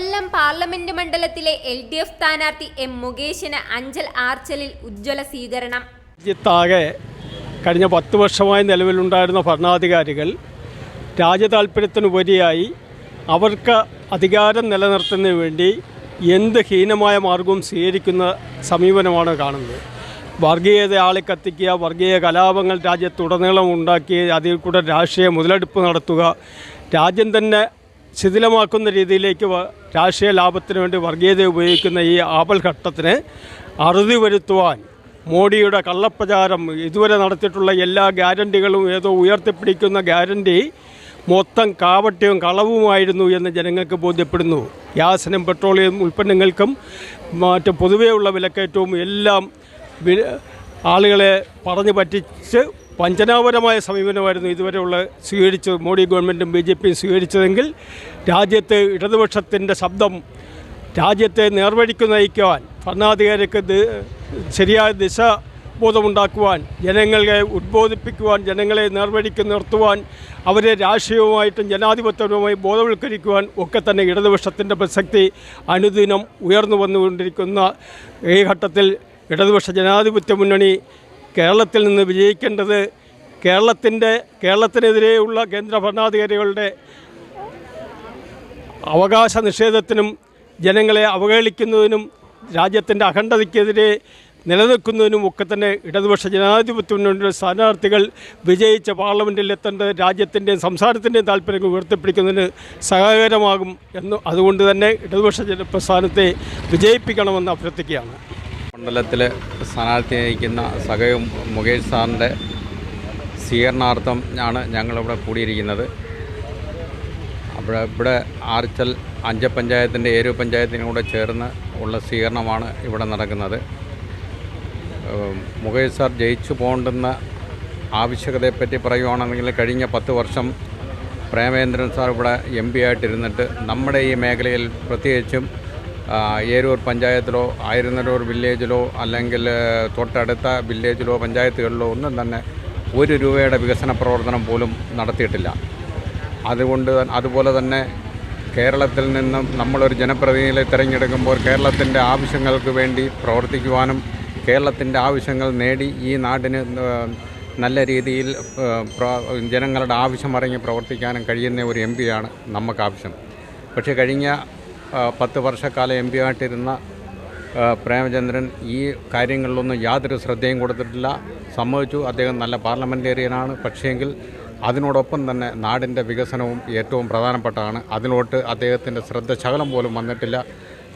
കൊല്ലം parliament മണ്ഡലത്തിലെ L D F സ്ഥാനാർത്ഥി M മുകേഷിന് അഞ്ചൽ ആർച്ചലിൽ ഉജ്ജ്വല സ്വീകരണം. രാജ്യത്താകെ കഴിഞ്ഞ പത്ത് വർഷമായി നിലവിലുണ്ടായിരുന്ന ഭരണാധികാരികൾ രാജ്യതാൽപ്പര്യത്തിനുപരിയായി അവർക്ക് അധികാരം നിലനിർത്തുന്നതിന് വേണ്ടി എന്ത് ഹീനമായ മാർഗവും സ്വീകരിക്കുന്ന സമീപനമാണ് കാണുന്നത്. വർഗീയത ആളിക്കത്തിക്കുക വർഗീയ കലാപങ്ങൾ രാജ്യത്തുടനീളം ഉണ്ടാക്കി അതിൽ കൂടെ രാഷ്ട്രീയ മുതലെടുപ്പ് നടത്തുക രാജ്യം തന്നെ ശിഥിലമാക്കുന്ന രീതിയിലേക്ക് രാഷ്ട്രീയ ലാഭത്തിന് വേണ്ടി വർഗീയത ഉപയോഗിക്കുന്ന ഈ ആപൽ ആപൽഘട്ടത്തിന് അറുതി വരുത്തുവാൻ മോഡിയുടെ കള്ളപ്രചാരം ഇതുവരെ നടത്തിയിട്ടുള്ള എല്ലാ ഗ്യാരണ്ടികളും ഏതോ ഉയർത്തിപ്പിടിക്കുന്ന ഗ്യാരണ്ടി മൊത്തം കാവട്യവും കളവുമായിരുന്നു എന്ന് ജനങ്ങൾക്ക് ബോധ്യപ്പെടുന്നു. ഗ്യാസിനും പെട്രോളിയം ഉൽപ്പന്നങ്ങൾക്കും മറ്റ് പൊതുവെയുള്ള വിലക്കയറ്റവും എല്ലാം ആളുകളെ പറഞ്ഞു പറ്റിച്ച് വഞ്ചനാപരമായ സമീപനമായിരുന്നു ഇതുവരെയുള്ള സ്വീകരിച്ചത്. മോഡി ഗവൺമെന്റും ബി ജെ പിയും സ്വീകരിച്ചതെങ്കിൽ രാജ്യത്ത് ഇടതുപക്ഷത്തിന്റെ ശബ്ദം രാജ്യത്തെ നേർവഴിക്ക് നയിക്കുവാൻ ഭരണാധികാരിക്ക് ശരിയായ ദിശ ബോധമുണ്ടാക്കുവാൻ ജനങ്ങളെ ഉദ്ബോധിപ്പിക്കുവാൻ ജനങ്ങളെ നേർവഴിക്ക് നിർത്തുവാൻ അവരെ രാഷ്ട്രീയവുമായിട്ടും ജനാധിപത്യവുമായി ബോധവൽക്കരിക്കുവാൻ ഒക്കെ തന്നെ ഇടതുപക്ഷത്തിന്റെ പ്രസക്തി അനുദിനം ഉയർന്നു വന്നുകൊണ്ടിരിക്കുന്ന ഈ ഘട്ടത്തിൽ ഇടതുപക്ഷ ജനാധിപത്യ മുന്നണി കേരളത്തിൽ നിന്ന് വിജയിക്കേണ്ടത് കേരളത്തിന്റെ കേരളത്തിനെതിരെയുള്ള കേന്ദ്ര ഭരണാധികാരികളുടെ അവകാശ നിഷേധത്തിനും ജനങ്ങളെ അവഹേളിക്കുന്നതിനും രാജ്യത്തിന്റെ അഖണ്ഡതയ്ക്കെതിരെ നിലനിൽക്കുന്നതിനും ഒക്കെ തന്നെ ഇടതുപക്ഷ ജനാധിപത്യ മുന്നണിയുടെ സ്ഥാനാർത്ഥികൾ വിജയിച്ച പാർലമെന്റിൽ എത്തേണ്ടത് രാജ്യത്തിന്റെയും സംസ്ഥാനത്തിന്റെയും താല്പര്യങ്ങൾ ഉയർത്തിപ്പിടിക്കുന്നതിന് സഹായകരമാകും എന്ന് അതുകൊണ്ട് തന്നെ ഇടതുപക്ഷ ജന പ്രസ്ഥാനത്തെ വിജയിപ്പിക്കണമെന്ന് അഭ്യർത്ഥിക്കുകയാണ്. മണ്ഡലത്തിൽ സ്ഥാനാർത്ഥി നയിക്കുന്ന സഹയും മുകേഷ് സാറിന്റെ സ്വീകരണാർത്ഥം ആണ് ഞങ്ങളിവിടെ കൂടിയിരിക്കുന്നത്. അപ്പോൾ ഇവിടെ ആർച്ചൽ അഞ്ച പഞ്ചായത്തിന്റെ ഏരു പഞ്ചായത്തിനും കൂടെ ചേർന്ന് ഉള്ള സ്വീകരണമാണ് ഇവിടെ നടക്കുന്നത്. മുകേഷ് സാർ ജയിച്ചു പോകേണ്ടുന്ന ആവശ്യകതയെപ്പറ്റി പറയുവാണെന്നെങ്കിൽ കഴിഞ്ഞ പത്ത് വർഷം പ്രേമേന്ദ്രൻ സാർ ഇവിടെ എം പി ആയിട്ടിരുന്നിട്ട് നമ്മുടെ ഈ മേഖലയിൽ പ്രത്യേകിച്ചും ഏരൂർ പഞ്ചായത്തിലോ ആയിരുന്നൂർ വില്ലേജിലോ അല്ലെങ്കിൽ തൊട്ടടുത്ത വില്ലേജിലോ പഞ്ചായത്തുകളിലോ ഒന്നും തന്നെ ഒരു രൂപയുടെ വികസന പ്രവർത്തനം പോലും നടത്തിയിട്ടില്ല. അതുകൊണ്ട് അതുപോലെ തന്നെ കേരളത്തിൽ നിന്നും നമ്മളൊരു ജനപ്രതിനിധിയെ തിരഞ്ഞെടുക്കുമ്പോൾ കേരളത്തിന്റെ ആവശ്യങ്ങൾക്ക് വേണ്ടി പ്രവർത്തിക്കുവാനും കേരളത്തിന്റെ ആവശ്യങ്ങൾ നേടി ഈ നാടിന് നല്ല രീതിയിൽ ജനങ്ങളുടെ ആവശ്യം അറിഞ്ഞ് പ്രവർത്തിക്കാനും കഴിയുന്ന ഒരു എം പിയാണ് നമുക്ക് ആവശ്യം പക്ഷേ കഴിഞ്ഞ പത്ത് വർഷക്കാലം എം പി ആയിട്ടിരുന്ന പ്രേമചന്ദ്രൻ ഈ കാര്യങ്ങളിലൊന്നും യാതൊരു ശ്രദ്ധയും കൊടുത്തിട്ടില്ല. സമ്മതിച്ചു. അദ്ദേഹം നല്ല പാർലമെന്റേറിയനാണ് പക്ഷേങ്കിൽ അതിനോടൊപ്പം തന്നെ നാടിന്റെ വികസനവും ഏറ്റവും പ്രധാനപ്പെട്ടതാണ്. അതിലോട്ട് അദ്ദേഹത്തിന്റെ ശ്രദ്ധ ശകലം പോലും വന്നിട്ടില്ല.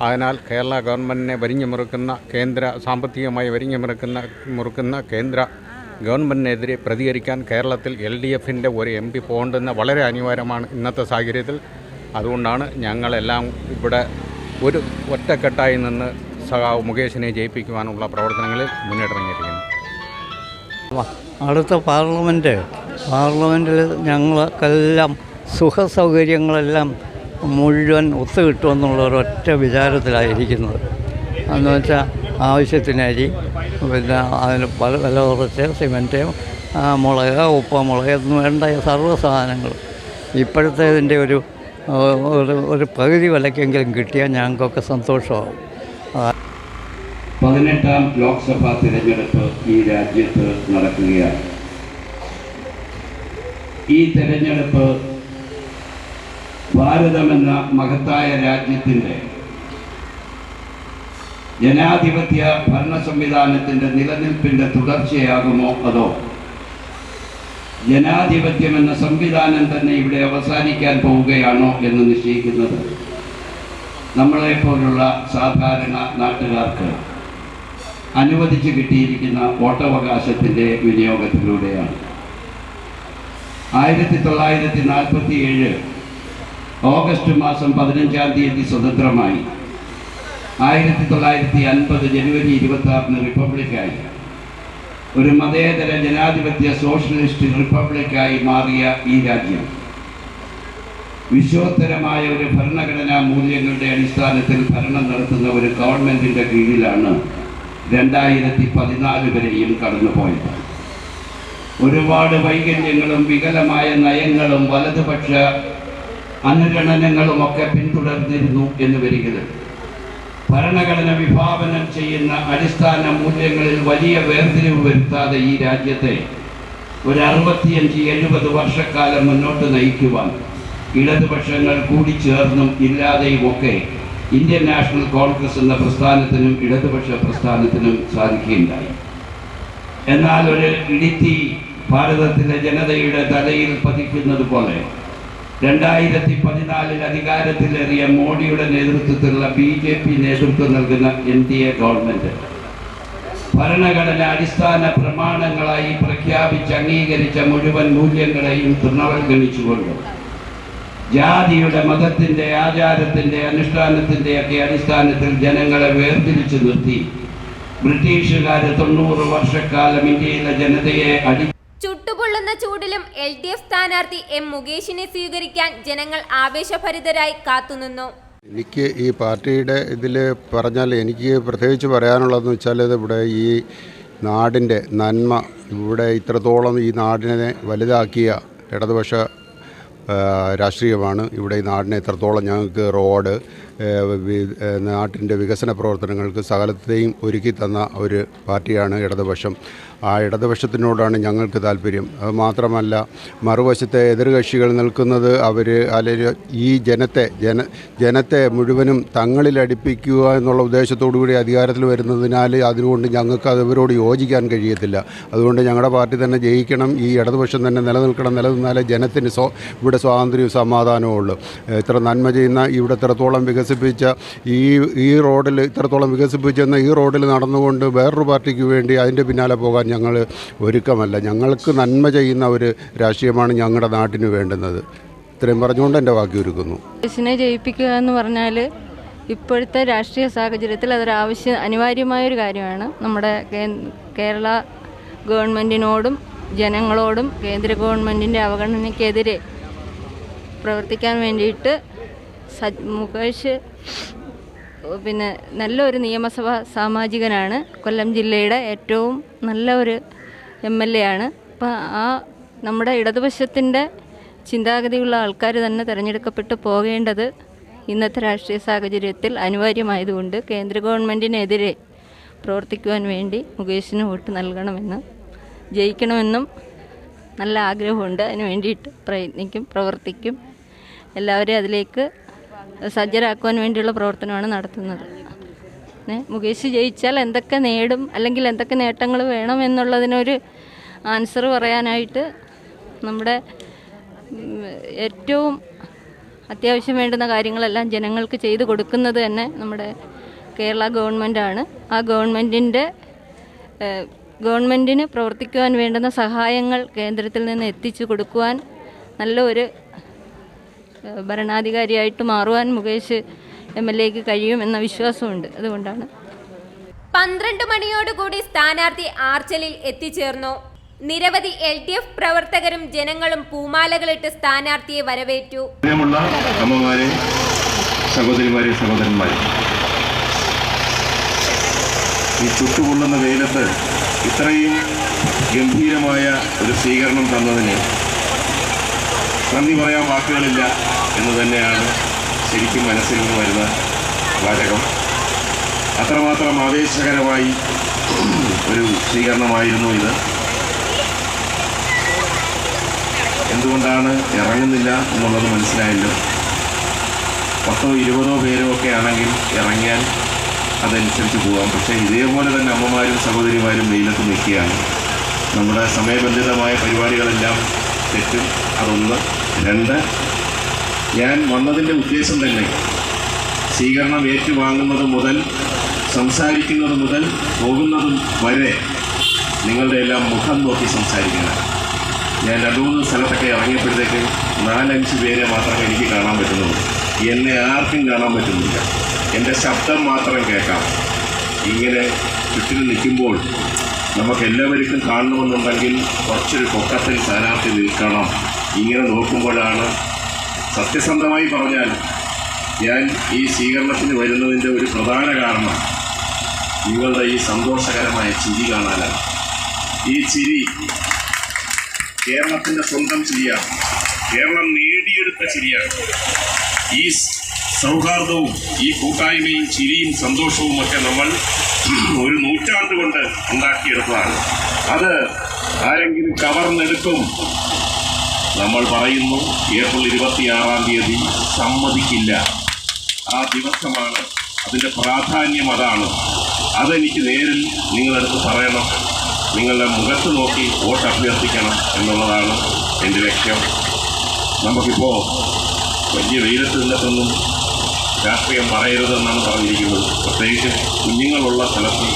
അതിനാൽ കേരള ഗവൺമെന്റിനെ വരിഞ്ഞു മുറുക്കുന്ന കേന്ദ്ര സാമ്പത്തികമായി വരിഞ്ഞു മുറുക്കുന്ന മുറുക്കുന്ന കേന്ദ്ര ഗവൺമെന്റിനെതിരെ പ്രതികരിക്കാൻ കേരളത്തിൽ എൽ ഡി എഫിന്റെ ഒരു എം പി പോകേണ്ടുന്ന വളരെ അനിവാര്യമാണ് ഇന്നത്തെ സാഹചര്യത്തിൽ. അതുകൊണ്ടാണ് ഞങ്ങളെല്ലാം ഇവിടെ ഒരു ഒറ്റക്കെട്ടായി നിന്ന് സഖാവ് മുകേഷിനെ ജയിപ്പിക്കുവാനുള്ള പ്രവർത്തനങ്ങളിൽ മുന്നിട്ടിറങ്ങിയിരിക്കുന്നു അടുത്ത പാർലമെന്റ് പാർലമെന്റിൽ ഞങ്ങൾക്കെല്ലാം സുഖ സൗകര്യങ്ങളെല്ലാം മുഴുവൻ ഒത്തുകിട്ടുമെന്നുള്ള ഒരൊറ്റ വിചാരത്തിലായിരിക്കുന്നത്. എന്ന് വെച്ചാൽ ആവശ്യത്തിന് പിന്നെ അതിന് പല വില കുറച്ച് സിമന്റ് മുളക് ഉപ്പ മുളക് എന്ന് വേണ്ട സർവ സാധനങ്ങൾ ഇപ്പോഴത്തെ ഇതിന്റെ ഒരു ഒരു ഒരു പകുതി വിലക്കെങ്കിലും കിട്ടിയാൽ ഞങ്ങൾക്കൊക്കെ സന്തോഷമാവും. പതിനെട്ടാം ലോക്സഭാ തിരഞ്ഞെടുപ്പ് ഈ രാജ്യത്ത് നടക്കുകയാണ്. ഈ തിരഞ്ഞെടുപ്പ് ഭാരതമെന്ന മഹത്തായ രാജ്യത്തിന്റെ ജനാധിപത്യ ഭരണ സംവിധാനത്തിന്റെ നിലനിൽപ്പിന്റെ തുടർച്ചയാകുമോ അതോ ജനാധിപത്യം എന്ന സംവിധാനം തന്നെ ഇവിടെ അവസാനിക്കാൻ പോവുകയാണോ എന്ന് നിശ്ചയിക്കുന്നത് നമ്മളെപ്പോലുള്ള സാധാരണ നാട്ടുകാർക്ക് അനുവദിച്ച് കിട്ടിയിരിക്കുന്ന വോട്ടവകാശത്തിന്റെ വിനിയോഗത്തിലൂടെയാണ്. ആയിരത്തി തൊള്ളായിരത്തി നാൽപ്പത്തി ഏഴ് ഓഗസ്റ്റ് മാസം പതിനഞ്ചാം തീയതി സ്വതന്ത്രമായി. ആയിരത്തി തൊള്ളായിരത്തി അൻപത് ജനുവരി ഇരുപത്തി ആറിന് റിപ്പബ്ലിക്കായി. ഒരു മതേതര ജനാധിപത്യ സോഷ്യലിസ്റ്റ് റിപ്പബ്ലിക്കായി മാറിയ ഈ രാജ്യം. വിശ്വോത്തരമായ ഒരു ഭരണഘടനാ മൂല്യങ്ങളുടെ അടിസ്ഥാനത്തിൽ ഭരണം നടത്തുന്ന ഒരു ഗവൺമെന്റിന്റെ കീഴിലാണ് രണ്ടായിരത്തി പതിനാല് വരെയും കടന്നുപോയത്. ഒരുപാട് വൈകല്യങ്ങളും വികലമായ നയങ്ങളും വലതുപക്ഷ അനുരണനങ്ങളുമൊക്കെ പിന്തുടർന്നിരുന്നു എന്ന് വരികയാണ്. ഭരണഘടന വിഭാവനം ചെയ്യുന്ന അടിസ്ഥാന മൂല്യങ്ങളിൽ വലിയ വേർതിരിവ് വരുത്താതെ ഈ രാജ്യത്തെ ഒരു അറുപത്തിയഞ്ച് എഴുപത് വർഷക്കാലം മുന്നോട്ട് നയിക്കുവാൻ ഇടതുപക്ഷങ്ങൾ കൂടിച്ചേർന്നും ഇല്ലാതെയുമൊക്കെ ഇന്ത്യൻ നാഷണൽ കോൺഗ്രസ് എന്ന പ്രസ്ഥാനത്തിനും ഇടതുപക്ഷ പ്രസ്ഥാനത്തിനും സാധിക്കുകയുണ്ടായി. എന്നാൽ ഒരു ഇടുത്തി ഭാരതത്തിലെ ജനതയുടെ തലയിൽ പതിക്കുന്നത് പോലെ രണ്ടായിരത്തി പതിനാലിൽ അധികാരത്തിലേറിയ മോഡിയുടെ നേതൃത്വത്തിലുള്ള ബി ജെ പി നേതൃത്വം നൽകുന്ന എൻ ഡി എ ഗവൺമെന്റ്. ഭരണഘടന അടിസ്ഥാന പ്രമാണങ്ങളായി പ്രഖ്യാപിച്ച് അംഗീകരിച്ച മുഴുവൻ മൂല്യങ്ങളെയും തൃണവൽഗണിച്ചുകൊണ്ട് ജാതിയുടെ മതത്തിന്റെ ആചാരത്തിന്റെ അനുഷ്ഠാനത്തിന്റെ ഒക്കെ അടിസ്ഥാനത്തിൽ ജനങ്ങളെ വേർതിരിച്ചു നിർത്തി. ബ്രിട്ടീഷുകാർ തൊണ്ണൂറ് വർഷക്കാലം ഇന്ത്യയിലെ ജനതയെ അടി ചുട്ടുപൊള്ളുന്ന ചൂടിലും എൽ ഡി എഫ് സ്ഥാനാർത്ഥി എം മുകേഷിനെ സ്വീകരിക്കാൻ ജനങ്ങൾ ആവേശഭരിതരായി കാത്തുനിന്നു. എനിക്ക് ഈ പാർട്ടിയുടെ ഇതിൽ പറഞ്ഞാൽ എനിക്ക് പ്രത്യേകിച്ച് പറയാനുള്ളതെന്ന് വെച്ചാൽ ഇവിടെ ഈ നാടിന്റെ നന്മ ഇവിടെ ഇത്രത്തോളം ഈ നാടിനെ വലുതാക്കിയ ഇടതുപക്ഷ രാഷ്ട്രീയമാണ്. ഇവിടെ ഈ നാടിനെ ഇത്രത്തോളം ഞങ്ങൾക്ക് റോഡ് നാട്ടിന്റെ വികസന പ്രവർത്തനങ്ങൾക്ക് സകലത്തെയും ഒരുക്കി തന്ന ഒരു പാർട്ടിയാണ് ഇടതുപക്ഷം. ആ ഇടതുപക്ഷത്തിനോടാണ് ഞങ്ങൾക്ക് താല്പര്യം. അത് മാത്രമല്ല മറുവശത്തെ എതിർകക്ഷികൾ നിൽക്കുന്നത് അവർ അല്ലെങ്കിൽ ഈ ജനത്തെ ജന ജനത്തെ മുഴുവനും തങ്ങളിൽ അടുപ്പിക്കുക എന്നുള്ള ഉദ്ദേശത്തോടു കൂടി അധികാരത്തിൽ വരുന്നതിനാൽ അതുകൊണ്ട് ഞങ്ങൾക്ക് അവരോട് യോജിക്കാൻ കഴിയത്തില്ല. അതുകൊണ്ട് ഞങ്ങളുടെ പാർട്ടി തന്നെ ജയിക്കണം ഈ ഇടതുപക്ഷം തന്നെ നിലനിൽക്കണം നിലനിന്നാലേ ജനത്തിന് സ്വ ഇവിടെ സ്വാതന്ത്ര്യവും സമാധാനവും ഉള്ളൂ. ഇത്ര നന്മ ചെയ്യുന്ന ഇവിടെ ഇത്രത്തോളം വികസിപ്പിച്ച ഈ ഈ റോഡിൽ ഇത്രത്തോളം വികസിപ്പിച്ചെന്ന ഈ റോഡിൽ നടന്നുകൊണ്ട് വേറൊരു പാർട്ടിക്ക് വേണ്ടി അതിന്റെ പിന്നാലെ പോകാൻ ഞങ്ങൾ ഒരുക്കമല്ല. ഞങ്ങൾക്ക് നന്മ ചെയ്യുന്ന ഒരു രാഷ്ട്രീയമാണ് ഞങ്ങളുടെ നാട്ടിന് വേണ്ടുന്നത്. ഇത്രയും പറഞ്ഞുകൊണ്ട് എന്റെ വാക്കി ഒരുക്കുന്നു. ബസ്സിനെ ജയിപ്പിക്കുക എന്ന് പറഞ്ഞാൽ ഇപ്പോഴത്തെ രാഷ്ട്രീയ സാഹചര്യത്തിൽ അതൊരു ആവശ്യം അനിവാര്യമായൊരു കാര്യമാണ്. നമ്മുടെ കേരള ഗവൺമെന്റിനോടും ജനങ്ങളോടും കേന്ദ്ര ഗവൺമെന്റിന്റെ അവഗണനയ്ക്കെതിരെ പ്രവർത്തിക്കാൻ വേണ്ടിയിട്ട് മുകേഷ് പിന്നെ നല്ലൊരു നിയമസഭാ സാമാജികനാണ്. കൊല്ലം ജില്ലയുടെ ഏറ്റവും നല്ല ഒരു എം എൽ എ ആണ്. അപ്പം ആ നമ്മുടെ ഇടതുപക്ഷത്തിന്റെ ചിന്താഗതിയുള്ള ആൾക്കാർ തന്നെ തിരഞ്ഞെടുക്കപ്പെട്ട് പോകേണ്ടത് ഇന്നത്തെ രാഷ്ട്രീയ സാഹചര്യത്തിൽ അനിവാര്യമായതുകൊണ്ട് കേന്ദ്ര ഗവൺമെന്റിനെതിരെ പ്രവർത്തിക്കുവാൻ വേണ്ടി മുകേഷിന് വോട്ട് നൽകണമെന്നും ജയിക്കണമെന്നും നല്ല ആഗ്രഹമുണ്ട്. അതിന് വേണ്ടിയിട്ട് പ്രയത്നിക്കും പ്രവർത്തിക്കും. എല്ലാവരെയും അതിലേക്ക് സജ്ജരാക്കുവാൻ വേണ്ടിയുള്ള പ്രവർത്തനമാണ് നടത്തുന്നത്. മുകേഷ് ജയിച്ചാൽ എന്തൊക്കെ നേടും അല്ലെങ്കിൽ എന്തൊക്കെ നേട്ടങ്ങൾ വേണം എന്നുള്ളതിനൊരു ആൻസർ പറയാനായിട്ട് നമ്മുടെ ഏറ്റവും അത്യാവശ്യം വേണ്ടുന്ന കാര്യങ്ങളെല്ലാം ജനങ്ങൾക്ക് ചെയ്തു കൊടുക്കുന്നത് തന്നെ നമ്മുടെ കേരള ഗവൺമെന്റാണ്. ആ ഗവൺമെന്റിന്റെ ഗവൺമെന്റിന് പ്രവർത്തിക്കുവാൻ വേണ്ടുന്ന സഹായങ്ങൾ കേന്ദ്രത്തിൽ നിന്ന് എത്തിച്ചു കൊടുക്കുവാൻ നല്ല ഒരു ഭരണാധികാരിയായിട്ട് മാറുവാൻ മുകേഷ് എം എൽ എക്ക് കഴിയുമെന്ന വിശ്വാസമുണ്ട്. അതുകൊണ്ടാണ്. പന്ത്രണ്ട് മണിയോടുകൂടി സ്ഥാനാർത്ഥി ആർച്ചലിൽ എത്തിച്ചേർന്നു. നിരവധി എൽ ഡി എഫ് പ്രവർത്തകരും ജനങ്ങളും പൂമാലകളിട്ട് സ്ഥാനാർത്ഥിയെ വരവേറ്റു. അമ്മമാരെ സഹോദരിമാരെ സഹോദരന്മാരെ ഈ ചുട്ടുകൊള്ളുന്ന വെയിലത്ത് ഇത്രയും ഗംഭീരമായ ഒരു സ്വീകരണം തന്നതിന് നന്ദി പറയാൻ വാക്കുകളില്ല എന്ന് തന്നെയാണ് ശരിക്കും മനസ്സിൽ നിന്ന് വരുന്ന വാചകം. അത്രമാത്രം ആവേശകരമായി ഒരു സ്വീകരണമായിരുന്നു ഇത്. എന്തുകൊണ്ടാണ് ഇറങ്ങുന്നില്ല എന്നുള്ളത് മനസ്സിലായല്ലോ. പത്തോ ഇരുപതോ പേരോ ഒക്കെ ആണെങ്കിൽ ഇറങ്ങിയാൽ അതനുസരിച്ച് പോകാം പക്ഷേ ഇതേപോലെ തന്നെ അമ്മമാരും സഹോദരിമാരും വെയിലത്ത് നിൽക്കുകയാണ്. നമ്മുടെ സമയബന്ധിതമായ പരിപാടികളെല്ലാം തെറ്റും അതൊന്ന്. രണ്ട് ഞാൻ വന്നതിന്റെ ഉദ്ദേശം തന്നെ സ്വീകരണം ഏറ്റുവാങ്ങുന്നത് മുതൽ സംസാരിക്കുന്നത് മുതൽ പോകുന്നതും വരെ നിങ്ങളുടെ എല്ലാം മുഖം നോക്കി സംസാരിക്കണം. ഞാൻ രണ്ടു മൂന്ന് സ്ഥലത്തൊക്കെ ഇറങ്ങിയപ്പോഴത്തേക്ക് നാലഞ്ച് പേരെ മാത്രമേ എനിക്ക് കാണാൻ പറ്റുന്നുള്ളൂ. എന്നെ ആർക്കും കാണാൻ പറ്റുന്നില്ല. എന്റെ ശബ്ദം മാത്രം കേൾക്കാം. ഇങ്ങനെ ചുറ്റിനും നിൽക്കുമ്പോൾ നമുക്ക് എല്ലാവർക്കും കാണണമെന്നുണ്ടെങ്കിൽ കുറച്ചൊരു പൊക്കത്തിൽ സ്ഥാനാർത്ഥി നിൽക്കണം. ഇങ്ങനെ നോക്കുമ്പോഴാണ് സത്യസന്ധമായി പറഞ്ഞാൽ ഞാൻ ഈ സ്വീകരണത്തിന് വരുന്നതിന്റെ ഒരു പ്രധാന കാരണം നിങ്ങളുടെ ഈ സന്തോഷകരമായ ചിരി കാണാനാണ്. ഈ ചിരി കേരളത്തിന്റെ സ്വന്തം ചിരിയാണ്. കേരളം നേടിയെടുത്ത ചിരിയാണ്. ഈ സൗഹാർദ്ദവും ഈ കൂട്ടായ്മയും ചിരിയും സന്തോഷവും ഒക്കെ നമ്മൾ ഒരു നൂറ്റാണ്ട് കൊണ്ട് ഉണ്ടാക്കിയെടുത്തതാണ്. അത് ആരെങ്കിലും കവർന്നെടുക്കും. നമ്മൾ പറയുന്നു ഏപ്രിൽ ഇരുപത്തിയാറാം തീയതി സമ്മതിക്കില്ല. ആ ദിവസമാണ് അതിന്റെ പ്രാധാന്യം അതാണ്. അതെനിക്ക് നേരിൽ നിങ്ങളെടുത്ത് പറയണം. നിങ്ങളുടെ മുഖത്ത് നോക്കി വോട്ട് അഭ്യർത്ഥിക്കണം എന്നുള്ളതാണ് എന്റെ ലക്ഷ്യം. നമുക്കിപ്പോൾ വലിയ വെയിലത്ത് നിന്നിട്ടൊന്നും രാഷ്ട്രീയം പറയരുതെന്നാണ് പറഞ്ഞിരിക്കുന്നത്. പ്രത്യേകിച്ച് കുഞ്ഞുങ്ങളുള്ള സ്ഥലത്ത്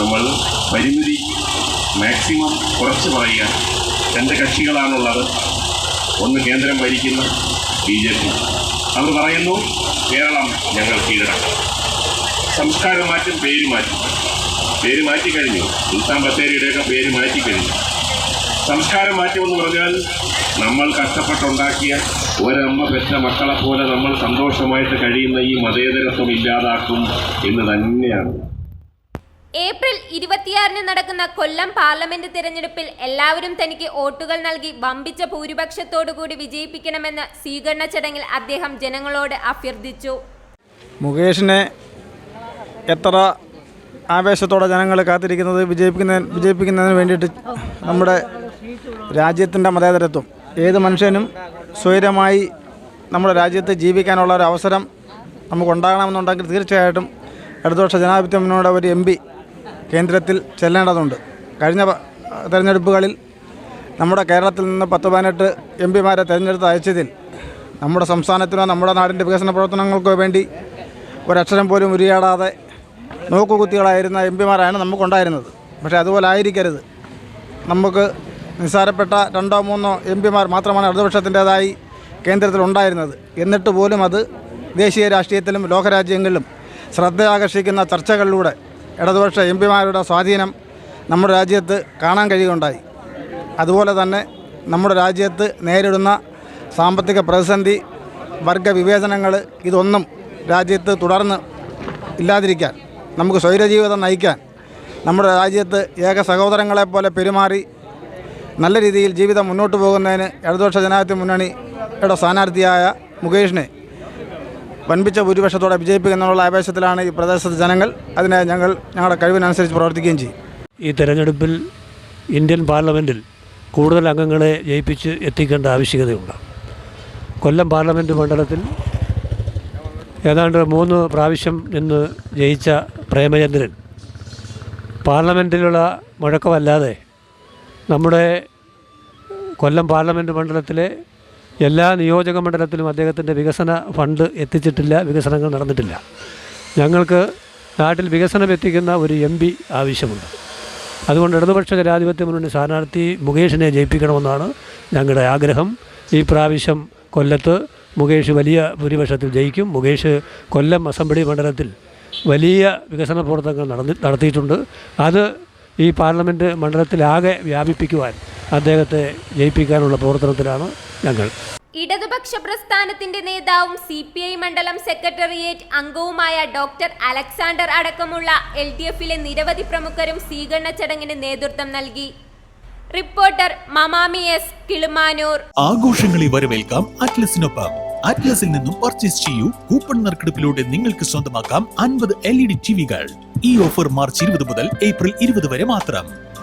നമ്മൾ പരിമിതി മാക്സിമം കുറച്ച് പറയുക രണ്ട് കക്ഷികളാണുള്ളത്. ഒന്ന് കേന്ദ്രം ഭരിക്കുന്ന ബി ജെ പി. അവർ പറയുന്നു കേരളം ഞങ്ങൾ കീഴടക്കും. സംസ്കാരം മാറ്റും പേര് മാറ്റും. പേര് മാറ്റിക്കഴിഞ്ഞു സുൽത്താൻ ബത്തേരിയുടെയൊക്കെ പേര് മാറ്റിക്കഴിഞ്ഞു സംസ്കാരം മാറ്റുമെന്ന് പറഞ്ഞാൽ നമ്മൾ കഷ്ടപ്പെട്ടുണ്ടാക്കിയ ഒരമ്മ പെറ്റ മക്കളെ പോലെ നമ്മൾ സന്തോഷമായിട്ട് കഴിയുന്ന ഈ മതേതരത്വം ഇല്ലാതാക്കും എന്ന് തന്നെയാണ്. ഏപ്രിൽ ഇരുപത്തിയാറിന് നടക്കുന്ന കൊല്ലം പാർലമെന്റ് തിരഞ്ഞെടുപ്പിൽ എല്ലാവരും തനിക്ക് വോട്ടുകൾ നൽകി വമ്പിച്ച ഭൂരിപക്ഷത്തോടുകൂടി വിജയിപ്പിക്കണമെന്ന് സ്വീകരണ ചടങ്ങിൽ അദ്ദേഹം ജനങ്ങളോട് അഭ്യർത്ഥിച്ചു. മുകേഷിനെ എത്ര ആവേശത്തോടെ ജനങ്ങൾ കാത്തിരിക്കുന്നത് വിജയിപ്പിക്കുന്ന വിജയിപ്പിക്കുന്നതിന് വേണ്ടിയിട്ട് നമ്മുടെ രാജ്യത്തിന്റെ മതേതരത്വം. ഏത് മനുഷ്യനും സ്വൈരമായി നമ്മുടെ രാജ്യത്ത് ജീവിക്കാനുള്ള ഒരു അവസരം നമുക്കുണ്ടാകണമെന്നുണ്ടെങ്കിൽ തീർച്ചയായിട്ടും ഇടതുപക്ഷ ജനാധിപത്യ മുന്നോട് ഒരു എം പി കേന്ദ്രത്തിൽ ചെല്ലേണ്ടതുണ്ട്. കഴിഞ്ഞ തെരഞ്ഞെടുപ്പുകളിൽ നമ്മുടെ കേരളത്തിൽ നിന്ന് പത്ത് പതിനെട്ട് എം പിമാരെ തിരഞ്ഞെടുത്ത് അയച്ചതിൽ നമ്മുടെ സംസ്ഥാനത്തിനോ നമ്മുടെ നാടിന്റെ വികസന പ്രവർത്തനങ്ങൾക്കോ വേണ്ടി ഒരക്ഷരം പോലും ഉരിയാടാതെ നോക്കുകുത്തികളായിരുന്ന എം പിമാരാണ് നമുക്കുണ്ടായിരുന്നത്. പക്ഷേ അതുപോലെ ആയിരിക്കരുത്. നമുക്ക് നിസ്സാരപ്പെട്ട രണ്ടോ മൂന്നോ എം പിമാർ മാത്രമാണ് ഇടതുപക്ഷത്തിന്റെതായി കേന്ദ്രത്തിലുണ്ടായിരുന്നത്. എന്നിട്ട് പോലും അത് ദേശീയ രാഷ്ട്രീയത്തിലും ലോകരാജ്യങ്ങളിലും ശ്രദ്ധയാകർഷിക്കുന്ന ചർച്ചകളിലൂടെ ഇടതുപക്ഷ എം പിമാരുടെ സ്വാധീനം നമ്മുടെ രാജ്യത്ത് കാണാൻ കഴിയുകയുണ്ടായി. അതുപോലെ തന്നെ നമ്മുടെ രാജ്യത്ത് നേരിടുന്ന സാമ്പത്തിക പ്രതിസന്ധി വർഗ വിവേചനങ്ങൾ ഇതൊന്നും രാജ്യത്ത് തുടർന്ന് ഇല്ലാതിരിക്കാൻ നമുക്ക് സ്വൈരജീവിതം നയിക്കാൻ നമ്മുടെ രാജ്യത്ത് ഏക സഹോദരങ്ങളെപ്പോലെ പെരുമാറി നല്ല രീതിയിൽ ജീവിതം മുന്നോട്ട് പോകുന്നതിന് ഇടതുപക്ഷ ജനാധിപത്യ മുന്നണിയുടെ സ്ഥാനാർത്ഥിയായ മുകേഷിനെ വൻപിച്ച ഭൂരിപക്ഷത്തോടെ വിജയിപ്പിക്കുന്നുള്ള ആവേശത്തിലാണ് ഈ പ്രദേശത്തെ ജനങ്ങൾ. അതിനെ ഞങ്ങൾ ഞങ്ങളുടെ കഴിവിനനുസരിച്ച് പ്രവർത്തിക്കുകയും ചെയ്യും. ഈ തെരഞ്ഞെടുപ്പിൽ ഇന്ത്യൻ പാർലമെന്റിൽ കൂടുതൽ അംഗങ്ങളെ ജയിപ്പിച്ച് എത്തിക്കേണ്ട ആവശ്യകതയുണ്ട്. കൊല്ലം പാർലമെന്റ് മണ്ഡലത്തിൽ ഏതാണ്ട് മൂന്ന് പ്രാവശ്യം നിന്ന് ജയിച്ച പ്രേമചന്ദ്രൻ പാർലമെന്റിലുള്ള മുഴക്കമല്ലാതെ നമ്മുടെ കൊല്ലം പാർലമെന്റ് മണ്ഡലത്തിലെ എല്ലാ നിയോജക മണ്ഡലത്തിലും അദ്ദേഹത്തിന്റെ വികസന ഫണ്ട് എത്തിച്ചിട്ടില്ല വികസനങ്ങൾ നടന്നിട്ടില്ല. ഞങ്ങൾക്ക് നാട്ടിൽ വികസനം എത്തിക്കുന്ന ഒരു എം പി ആവശ്യമുണ്ട്. അതുകൊണ്ട് ഇടതുപക്ഷ ജനാധിപത്യ മുന്നണി സ്ഥാനാർത്ഥി മുകേഷിനെ ജയിപ്പിക്കണമെന്നാണ് ഞങ്ങളുടെ ആഗ്രഹം. ഈ പ്രാവശ്യം കൊല്ലത്ത് മുകേഷ് വലിയ ഭൂരിപക്ഷത്തിൽ ജയിക്കും. മുകേഷ് കൊല്ലം അസംബ്ലി മണ്ഡലത്തിൽ വലിയ വികസന പ്രവർത്തനങ്ങൾ നടന്നി നടത്തിയിട്ടുണ്ട്. അത് ഈ പാർലമെന്റ് മണ്ഡലത്തിലാകെ വ്യാപിപ്പിക്കുവാൻ അദ്ദേഹത്തെ ജയിപ്പിക്കാനുള്ള പ്രവർത്തനത്തിലാണ് ഞങ്ങൾ. ഇടതുപക്ഷ പ്രസ്ഥാനത്തിന്റെ നേതാവും സി പി ഐ മണ്ഡലം സെക്രട്ടേറിയറ്റ് അംഗവുമായ ഡോക്ടർ അലക്സാണ്ടർ അടക്കമുള്ള എൽ ഡി എഫിലെ നിരവധി പ്രമുഖരും സ്വീകരണ ചടങ്ങിന് നേതൃത്വം നൽകി. റിപ്പോർട്ടർ മമാമി എസ് കിളുമാനൂർ. ആഘോഷങ്ങളെ വരവേൽക്കാം അറ്റ്ലസിനൊപ്പം. അറ്റ്ലസിൽ നിന്നും പർച്ചേസ് ചെയ്യൂ കൂപ്പൺ നറുക്കെടുപ്പിലൂടെ നിങ്ങൾക്ക് സ്വന്തമാക്കാം അൻപത് എൽ ഇ ഡി ടിവികൾ. ഈ ഓഫർ മാർച്ച് ഇരുപത് മുതൽ ഏപ്രിൽ ഇരുപത് വരെ മാത്രം.